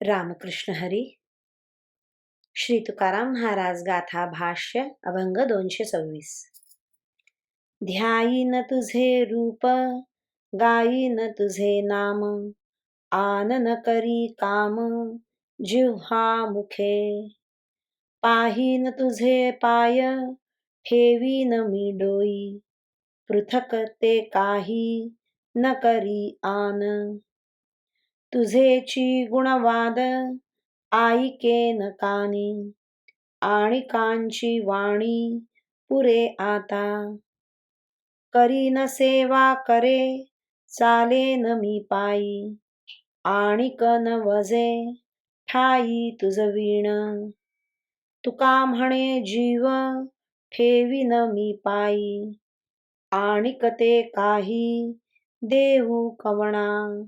रामकृष्ण हरी। श्री तुकाराम महाराज गाथा भाष्य अभंग दोनशे सव्वीस। ध्यायीन तुझे रूप गायीन तुझे नाम आनन करी काम जिव्हा मुखे। पाहीन तुझे पाय ठेवीन मी डोई पृथक ते काही न करी आन। तुझेची गुणवाद आईकेन कानी. आणि कांची वाणी पुरे आता. करीन सेवा करे चालेन मी पायी. आणि कन वजे ठाई तुझ वीण. तुका म्हणे जीव ठेवीन मी पायी. आणि कते काही देऊ कवणा.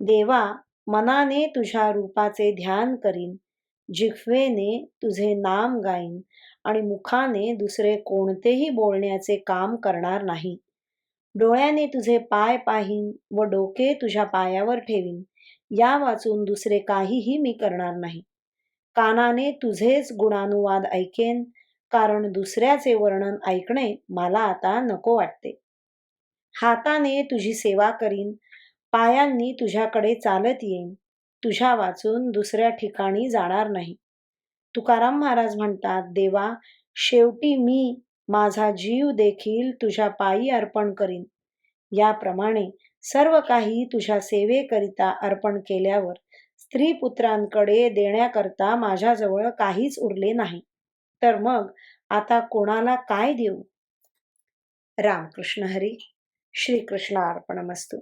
देवा मनाने तुझ्या रूपाचे ध्यान करीन. जिह्वेने तुझे नाम गाईन आणि मुखाने दुसरे कोणतेही बोलण्याचे काम करणार नाही. डोळ्याने तुझे पाय पाहीन व डोके तुझ्या पायावर ठेवीन. या वाचून दुसरे काहीही मी करणार नाही. कानाने तुझेच गुणानुवाद ऐकेन कारण दुसऱ्याचे वर्णन ऐकणे मला आता नको वाटते. हाताने तुझी सेवा करीन पायांनी तुझ्याकडे चालत येईन. तुझ्या वाचून दुसऱ्या ठिकाणी जाणार नाही. तुकाराम महाराज म्हणतात देवा शेवटी मी माझा जीव देखील तुझ्या पायी अर्पण करीन. याप्रमाणे सर्व काही तुझ्या सेवेकरिता अर्पण केल्यावर स्त्री पुत्रांकडे देण्याकरता माझ्याजवळ काहीच उरले नाही. तर मग आता कोणाला काय देऊ? रामकृष्ण हरी. श्रीकृष्ण अर्पणमस्तू